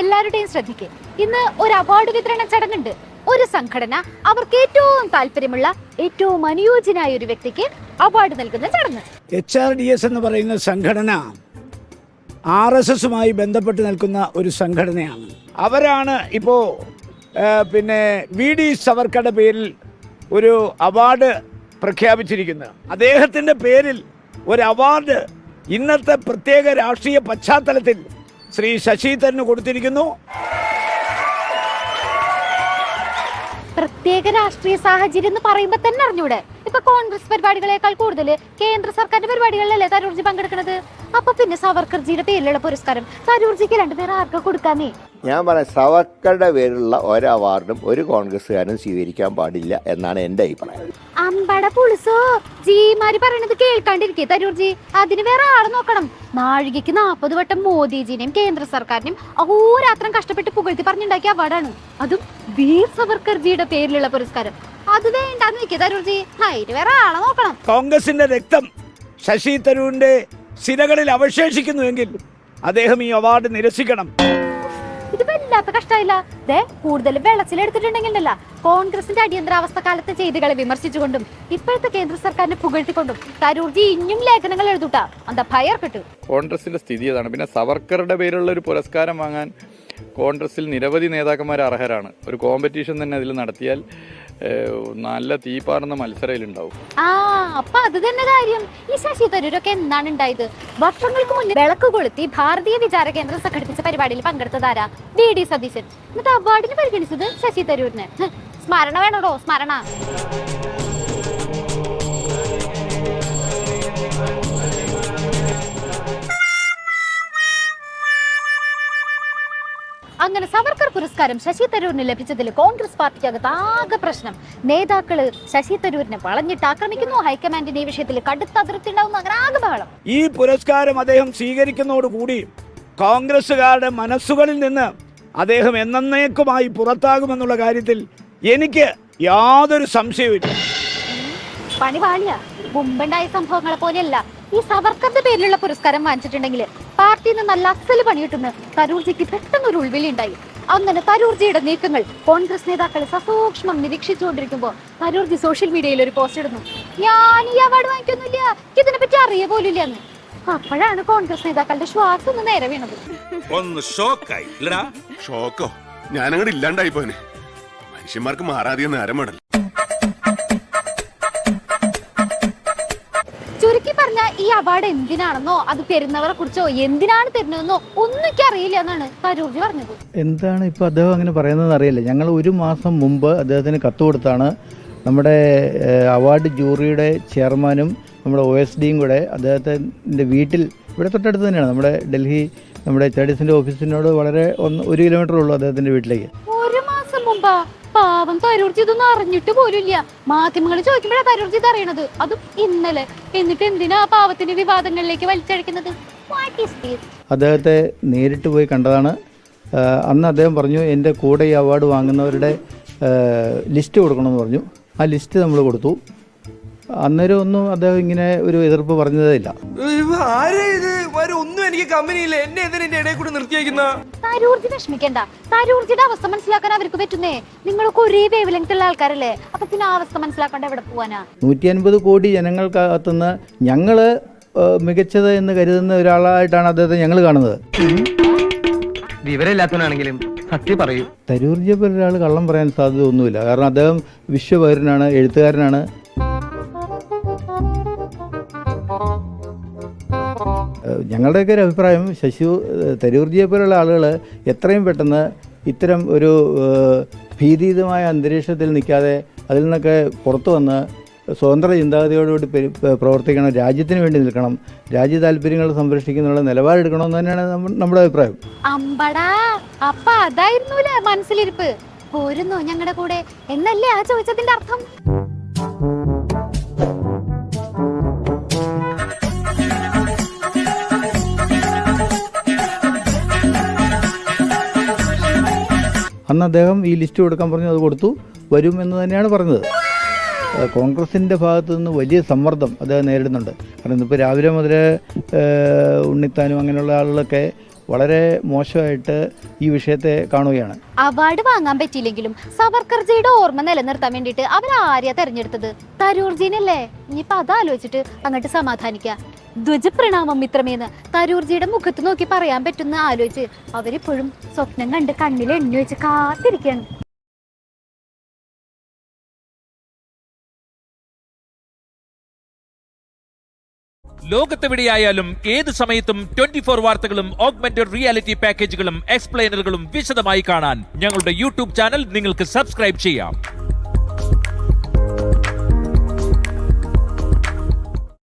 എല്ലാവരുടെയും ശ്രദ്ധിക്ക് ഇന്ന് ഒരു അവാർഡ് വിതരണ ചടങ്ങുണ്ട്. ഒരു സംഘടന അവർക്ക് ഏറ്റവും താല്പര്യമുള്ള ഏറ്റവും അനുയോജ്യനായ ഒരു വ്യക്തിക്ക് അവാർഡ് നൽകുന്ന ചടങ്ങ്. എച്ച് ആർ ഡി എസ് എന്ന് പറയുന്ന സംഘടന ആർ എസ് എസുമായി ബന്ധപ്പെട്ട് നിൽക്കുന്ന ഒരു സംഘടനയാണ്. അവരാണ് ഇപ്പോ പിന്നെ വി ഡി സവർക്കറുടെ പേരിൽ ഒരു അവാർഡ് പ്രഖ്യാപിച്ചിരിക്കുന്നത്. അദ്ദേഹത്തിന്റെ പേരിൽ ഒരു അവാർഡ് ഇന്നത്തെ പ്രത്യേക രാഷ്ട്രീയ പശ്ചാത്തലത്തിൽ ശ്രീ ശശി തരൂരിന് കൊടുത്തിരിക്കുന്നു. പ്രത്യേക രാഷ്ട്രീയ സാഹചര്യം എന്ന് പറയുമ്പോ തന്നെ അറിഞ്ഞൂടെ? ഇപ്പൊ കോൺഗ്രസ് പരിപാടികളെക്കാൾ കൂടുതൽ കേന്ദ്ര സർക്കാരിന്റെ പരിപാടികളിലല്ലേ തരൂർജി പങ്കെടുക്കുന്നത് അപ്പൊ പിന്നെ സവർക്കർജിയുടെ പേരിലുള്ള പുരസ്കാരം തരൂർജിക്ക് രണ്ടുപേരും ആർക്ക് കൊടുക്കാനേ ഞാൻ പറയാം സവർക്കറുടെ പേരിലുള്ള ഒരു അവാർഡും ഒരു കോൺഗ്രസ്സുകാരനും സ്വീകരിക്കാൻ പാടില്ല എന്നാണ് എന്റെ അഭിപ്രായം. അമ്പട പുളിസോ ജീമാരി പറയണത് കേൾക്കാണ്ടിരിക്കേ തരൂർജി അതിന് വേറെ ആളെ നോക്കണം. നാഴികയ്ക്ക് നാൽപ്പത് വട്ടം മോദിജിനെയും കേന്ദ്ര സർക്കാരിനെയും അഹോരാത്രം കഷ്ടപ്പെട്ട് പുകഴ്ത്തി പറഞ്ഞുണ്ടാക്കിയ അവാർഡാണ്. അതും വീർ സവർക്കർജിയുടെ പേരിലുള്ള പുരസ്കാരം. അത് വേണ്ടാന്ന് വെക്കേ തരൂർജി അതിന് വേറെ ആളെ നോക്കണം. കോൺഗ്രസിന്റെ രക്തം ശശി തരൂരിന്റെ സിരകളിൽ അവശേഷിക്കുന്നുവെങ്കിൽ അദ്ദേഹം ഈ അവാർഡ് നിരസിക്കണം. ഇത് വല്ലാത്ത കഷ്ടമായില്ല ദേ കൂടുതൽ വെള്ളച്ചിലെടുത്തിട്ടുണ്ടെങ്കിലല്ല കോൺഗ്രസിന്റെ അടിയന്തരാവസ്ഥ കാലത്തെ ചെയ്തികളെ വിമർശിച്ചുകൊണ്ടും ഇപ്പോഴത്തെ കേന്ദ്ര സർക്കാരിനെ പുകഴ്ത്തിക്കൊണ്ടും തരൂർജി ഇനിയും ലേഖനങ്ങൾ എഴുതൂട്ടാ. എന്താ ഭയർ കിട്ടു? കോൺഗ്രസിന്റെ സ്ഥിതി അതാണ്. പിന്നെ സവർക്കറുടെ പേരുള്ള ഒരു പുരസ്കാരം വാങ്ങാൻ കോൺഗ്രസിൽ നിരവധി നേതാക്കന്മാർ അർഹരാണ്. ഒരു കോമ്പറ്റീഷൻ തന്നെ അതിൽ നടത്തിയാൽ നല്ല തീ പാർന്ന മത്സരയിലുണ്ടാവും. ആ അപ്പൊ അത് തന്നെ കാര്യം. ഈ ശശി തരൂരൊക്കെ എന്നാണ് ഉണ്ടായത്? വർഷങ്ങൾക്ക് മുന്നേ വിളക്ക് കൊളുത്തി ഭാരതീയ വിചാര കേന്ദ്രം സംഘടിപ്പിച്ച പരിപാടിയിൽ പങ്കെടുത്തതാരാ വി ഡി സതീശൻ. എന്നിട്ട് അവാർഡിന് പരിഗണിച്ചത് ശശി തരൂരിന്. സ്മരണ വേണോടോ? സ്മരണ. അങ്ങനെ സവർക്കർ പുരസ്കാരം ശശി തരൂരിന് ലഭിച്ചതിൽ കോൺഗ്രസ് പാർട്ടിക്കകത്ത് ആകെ പ്രശ്നം. നേതാക്കൾ ശശി തരൂരിനെ വളഞ്ഞിട്ട് ആക്രമിക്കുന്നു. ഹൈക്കമാൻഡിന്റെ ഈ വിഷയത്തിൽ കടുത്ത അതിർത്തി ഉണ്ടാവുന്നു അങ്ങനെ ആകെ ബഹളം. ഈ പുരസ്കാരം അദ്ദേഹം സ്വീകരിക്കുന്നതോടുകൂടി കോൺഗ്രസ്സുകാരുടെ മനസ്സുകളിൽ നിന്ന് അദ്ദേഹം എന്നേക്കുമായി പുറത്താകുമെന്നുള്ള കാര്യത്തിൽ എനിക്ക് യാതൊരു സംശയവുമില്ല. പണി പാളിയ മുമ്പുണ്ടായ സംഭവങ്ങളെ പോലെയല്ല. ഈ സവർക്കറിന്റെ പേരിലുള്ള പുരസ്കാരം വാങ്ങിച്ചിട്ടുണ്ടെങ്കിൽ പാർട്ടിയിൽ നിന്ന് നല്ല അസൽ പണിയിട്ടെന്ന് തരൂർജിക്ക് പെട്ടെന്ന് ഒരു ഉൾവിളി ഉണ്ടായി. അങ്ങനെ തരൂർജിയുടെ നീക്കങ്ങൾ കോൺഗ്രസ് നേതാക്കൾ സസൂക്ഷ്മം നിരീക്ഷിച്ചുകൊണ്ടിരിക്കുമ്പോൾ തരൂർജി സോഷ്യൽ മീഡിയയിൽ ഒരു പോസ്റ്റ് ഇടുന്നു. ഞാൻ ഈ അവാർഡ് വാങ്ങിക്കൊന്നുമില്ല. ഇതിനെ പറ്റി അറിയ പോലില്ല എന്ന്. അപ്പോഴാണ് കോൺഗ്രസ് നേതാക്കളുടെ ശ്വാസം ഒന്ന് നേരെ വീണത്. ഒന്ന് ഷോക്കായി. ഇല്ലടാ. ഷോക്കോ? ഞാനങ്ങോട്ട് ഇല്ലാണ്ടായി പോനെ മനുഷ്യന്മാർക്ക് മാറാതെ നേരമടൽ ഈ അവാർഡ് എന്തിനാണെന്നോ അത് തരുന്നവരെ കുറിച്ചോ എന്തിനാണ് തരുന്നതെന്നോ ഒന്നും അറിയില്ല എന്നാണ് തരൂർജി പറഞ്ഞത്. എന്താണ് ഇപ്പൊ അദ്ദേഹം അങ്ങനെ പറയുന്നത് അറിയില്ല. ഞങ്ങൾ ഒരു മാസം മുമ്പ് അദ്ദേഹത്തിന് കത്ത് കൊടുത്താണ് നമ്മുടെ അവാർഡ് ജൂറിയുടെ ചെയർമാനും നമ്മുടെ ഒ എസ് ഡിയും കൂടെ അദ്ദേഹത്തിന്റെ വീട്ടിൽ ഇവിടെ തൊട്ടടുത്ത് തന്നെയാണ് നമ്മുടെ ഡൽഹി നമ്മുടെ ചേഡീസിന്റെ ഓഫീസിനോട് വളരെ ഒന്ന് ഒരു കിലോമീറ്റർ ഉള്ളൂ അദ്ദേഹത്തിന്റെ വീട്ടിലേക്ക്. പാവം തരൂർജി ഇതൊന്നും അറിഞ്ഞിട്ട് പോലുമില്ല. മാധ്യമങ്ങൾ ചോദിക്കുമ്പോഴാണ് തരൂർജി ഇത് അറിയണത്. അതും ഇന്നലെ. എന്നിട്ട് എന്തിനാ പാവത്തിന്റെ വിവാദങ്ങളിലേക്ക് വലിച്ചഴക്കുന്നത്? അദ്ദേഹത്തെ നേരിട്ട് പോയി കണ്ടതാണ്. അന്ന് അദ്ദേഹം പറഞ്ഞു എന്റെ കൂടെ ഈ അവാർഡ് വാങ്ങുന്നവരുടെ ലിസ്റ്റ് കൊടുക്കണമെന്ന് പറഞ്ഞു. ആ ലിസ്റ്റ് നമ്മൾ കൊടുത്തു. അന്നേരം ഒന്നും അദ്ദേഹം ഇങ്ങനെ ഒരു എതിർപ്പ് പറഞ്ഞതേ ഇല്ല. ആരാ ഇത്? വരെ ഒന്നും എനിക്ക് കമ്പനിയില്ല എന്നെ എന്തിനാ എന്റെ ഇടയിൽ കൂടെ നിർത്തിയേക്കുന്ന തരൂർജി വിഷമിക്കണ്ട. തരൂർജിയുടെ അവസ്ഥ മനസ്സിലാക്കാൻ അവർക്ക് പറ്റുന്നേ. നിങ്ങളൊക്കെ ഒരേ വേവ് ലെങ്ത് ഉള്ള ആൾക്കാരല്ലേ? അപ്പൊ പിന്നെ ആ അവസ്ഥ മനസ്സിലാക്കാണ്ട് എവിടെ പോവാനാ? നൂറ്റി അൻപത് കോടി ജനങ്ങൾക്കകത്തുനിന്ന് ഞങ്ങൾ മികച്ചത് എന്ന് കരുതുന്ന ഒരാളായിട്ടാണ് അദ്ദേഹത്തെ ഞങ്ങൾ കാണുന്നത്. വിവരമില്ലാത്തവനാണെങ്കിലും സത്യം പറയൂ. തരൂർജിയെ പോലെ ഒരാൾ കള്ളം പറയാൻ സാധ്യത ഒന്നുമില്ല. കാരണം അദ്ദേഹം വിശ്വപൗരനാണ് എഴുത്തുകാരനാണ്. ഞങ്ങളുടെയൊക്കെ ഒരു അഭിപ്രായം ശശു തരൂർജിയെ പോലുള്ള ആളുകൾ എത്രയും പെട്ടെന്ന് ഇത്തരം ഒരു ഭീതിയുതമായ അന്തരീക്ഷത്തിൽ നിൽക്കാതെ അതിൽ നിന്നൊക്കെ പുറത്തു വന്ന് സ്വതന്ത്ര ചിന്താഗതിയോടുകൂടി പെരു- പ്രവർത്തിക്കണം രാജ്യത്തിന് വേണ്ടി നിൽക്കണം രാജ്യ താല്പര്യങ്ങൾ സംരക്ഷിക്കുന്നുള്ള നിലപാടെടുക്കണമെന്ന് തന്നെയാണ് നമ്മ- നമ്മുടെ അഭിപ്രായം. അമ്പടാ അപ്പ അതായിരുന്നു മനസ്സിലിരിപ്പ്? പോരുന്നു ഞങ്ങളുടെ കൂടെ? എന്നല്ലേ ആ ചോദിച്ചതിന്റെ അർത്ഥം? അന്ന് അദ്ദേഹം ഈ ലിസ്റ്റ് കൊടുക്കാൻ പറഞ്ഞു അത് കൊടുത്തു. വരും എന്ന് തന്നെയാണ് പറഞ്ഞത്. കോൺഗ്രസിന്റെ ഭാഗത്തു നിന്ന് വലിയ സമ്മർദ്ദം അദ്ദേഹം നേരിടുന്നുണ്ട്. കാരണം ഇന്നിപ്പോൾ രാവിലെ മുതൽ ഉണ്ണിത്താനും അങ്ങനെയുള്ള ആളുകളൊക്കെ വളരെ മോശമായിട്ട് ഈ വിഷയത്തെ കാണുകയാണ്. അവാർഡ് വാങ്ങാൻ പറ്റിയില്ലെങ്കിലും സവർക്കർജിയുടെ ഓർമ്മ നിലനിർത്താൻ വേണ്ടിയിട്ട് അവർ ആരെയാ തെരഞ്ഞെടുത്തത്. തരൂർജീനല്ലേ ഇനിയിപ്പൊ അതാലോചിച്ചിട്ട് അങ്ങോട്ട് സമാധാനിക്ക. ധ്വജപ്രണാമം മിത്രമേന്ന് തരൂർജിയുടെ മുഖത്ത് നോക്കി പറയാൻ പറ്റുന്ന ആലോചിച്ച് അവരിപ്പോഴും സ്വപ്നം കണ്ട് കണ്ണിൽ എണ്ണി വെച്ച് കാത്തിരിക്കുകയാണ്. ലോകത്തെവിടെയായാലും ഏത് സമയത്തും ട്വന്റി ഫോർ വാർത്തകളും ഓഗ്മെന്റഡ് റിയാലിറ്റി പാക്കേജുകളും എക്സ്പ്ലെയിനറുകളും വിശദമായി കാണാൻ ഞങ്ങളുടെ യൂട്യൂബ് ചാനൽ നിങ്ങൾക്ക് സബ്സ്ക്രൈബ് ചെയ്യാം.